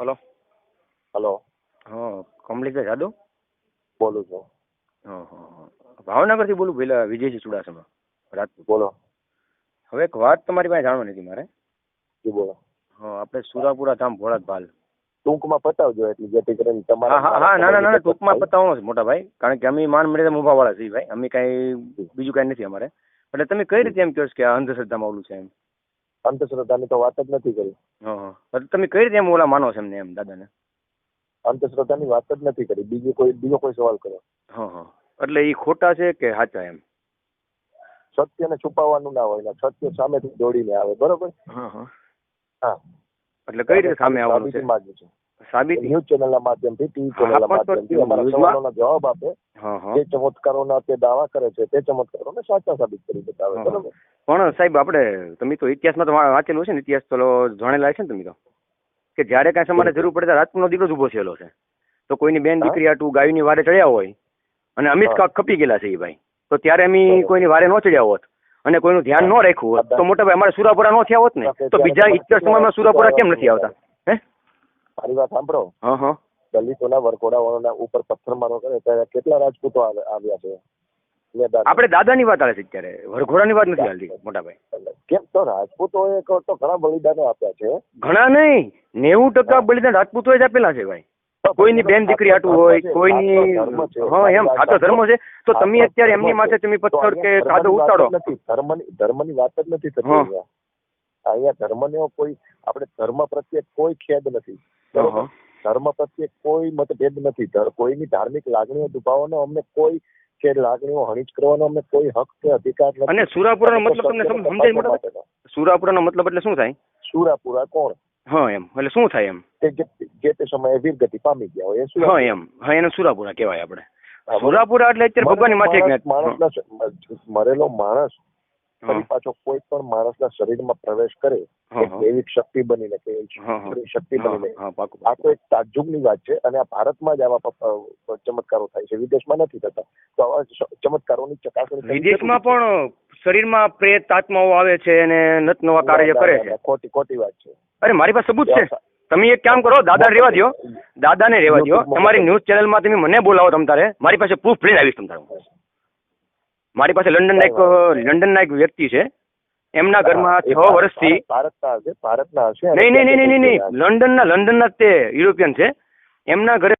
Hello. Hello. હા કમલેશભાઈ જાદવ? બોલું છું. હા હા ભાવનગરથી બોલું પેલા વિજયસિંહ ચુડાસમા રાજપૂત. બોલો. હવે એક વાત તમારી પાસે જાણવાની હતી મારે. જી બોલો. હા આપણે સુરાપુરા ધામ ભોળાત ભાલ ટૂંકમાં પતાવજો એટલે જેથી કરીને તમારા હા હા ના ના ના ટૂંકમાં પતાવવાનો છે મોટા ભાઈ. કારણ કે અમે માન મર્યાદા મોભા વાળા છીએ ભાઈ. અમે કાંઈ બીજું કાંઈ નથી અમારે. એટલે તમે કઈ રીતે એમ કહો છો કે આ અંધશ્રદ્ધામાં ઓલું છે એમ? અંધશ્રદ્ધાની તો વાત જ નથી કરી. તમે કઈ રીતે એમ ઓલા માનો છો એમને એમ દાદાને? અંધશ્રદ્ધાની વાત જ નથી કરી. બીજો કોઈ બીજો કોઈ સવાલ કરો હા એટલે એ ખોટા છે કે સાચા એમ? સત્યને છુપાવવાનું ના હોય સત્ય સામેથી દોડીને આવે બરોબર? હા હા. હા. એટલે કઈ રીતે સામે આવવાનું છે. સાબિતી. ન્યૂઝ ચેનલના માધ્યમથી ટીવી ચેનલના માધ્યમથી અમારા સવાલોના જવાબ આપે. જે ચમત્કારોના તે દાવા કરે છે તે ચમત્કારોને સાચા સાબિત કરી બતાવે બરાબર? પણ સાહેબ આપણે તમે તો ઇતિહાસમાં તો વાંચેલું છે ને ઇતિહાસ તો જાણેલા છે ને તમે તો? કે જ્યારે કાંઈ સમારે જરૂર પડે ત્યારે રાજપૂતનો દીકરો જ ઊભો થયેલો છે. તો કોઈની બેન. દીકરી આટું ગાયની વારે ચડ્યા હોય અને અમિત હા. કાક ખપી ગયેલા છે એ ભાઈ. તો ત્યારે અમે. કોઈની વારે ન ચડ્યા હોત અને કોઈનું ધ્યાન ન રાખ્યું હોત તો મોટા ભાઈ અમારે સુરાપુરા ન થયા હોત ને? તો બીજા તમારે ઇતિહાસ સમયમાં સુરાપુરા કેમ નથી આવતા? મારી વાત સાંભળો. દલિતોના વરઘોડાઓના ઉપર પથ્થરમારો કરે ત્યારે કેટલા રાજપૂતો આવ્યા છે. આપણે દાદાની વાત આવે છે અત્યારે. વરઘોડાની વાત નથી હાલતી મોટાભાઈ. કેમ તો રાજપૂતો એ તો ઘણા બલિદાનો આપ્યા છે. ઘણા નહીં નેવું ટકા બલિદાન રાજપૂતો જ આપેલા છે ભાઈ. કોઈની બેન દીકરી આટું હોય કોઈની હા એમ સાચો ધર્મ છે. તો તમે અત્યારે એમની માથે તમે પથ્થર કે કાદવ ઉતારો. નથી. ધર્મની ધર્મની વાત જ નથી થતી. અહીંયા. અહીંયા કોઈ આપણે ધર્મ પ્રત્યે કોઈ ખેદ નથી. ધર્મ પ્રત્યે કોઈ મતભેદ નથી. કોઈની ધાર્મિક લાગણીઓ દુભાવવાનો અમને કોઈ કે લાગણીઓ હણીજ કરવાનો અમને કોઈ હક કે અધિકાર નથી. અને સુરાપુરા મતલબ તમને સમજાય ભાઈ? મતલબ. એટલે શું થાય? સુરાપુરા કોણ? હા એમ. એટલે શું થાય એમ? કે જે તે સમયે વીરગતિ પામી ગયા હોય એ હા એમ. હા એને સુરાપુરા કહેવાય આપણે. સુરાપુરા એટલે અત્યારે ભગવાનની માથે મરેલો માણસ ફરી પાછો કોઈ પણ માણસના શરીરમાં પ્રવેશ કરે. દૈવિક શક્તિ બનીને કે શક્તિ બનીને. આ તો એક તાજુબની વાત છે અને આ ભારતમાં જ આવા ચમત્કારો થાય છે. વિદેશમાં નથી થતા. તો આવા ચમત્કારોની ચકાસણી વિદેશમાં પણ શરીરમાં પ્રેત આત્માઓ આવે છે અને નત નવા કાર્ય કરે છે. ખોટી ખોટી વાત છે. અરે મારી પાસે સબૂત છે. તમે એક કામ કરો દાદા રેવા દો દાદાને રેવા દો તમારી. ન્યૂઝ ચેનલમાં તમે મને બોલાવો તમ તારે. મારી પાસે પ્રૂફ લઈને આવીશ તમ તારે. મારી પાસે લંડનના એક લંડનના એક વ્યક્તિ છે. એમના ઘરમાં છ વર્ષથી ભારત- ભારતના હશે ભારતના હશે નહીં નહીં નહીં નહીં નહીં. લંડનના લંડનના તે યુરોપિયન છે. એમના ઘરે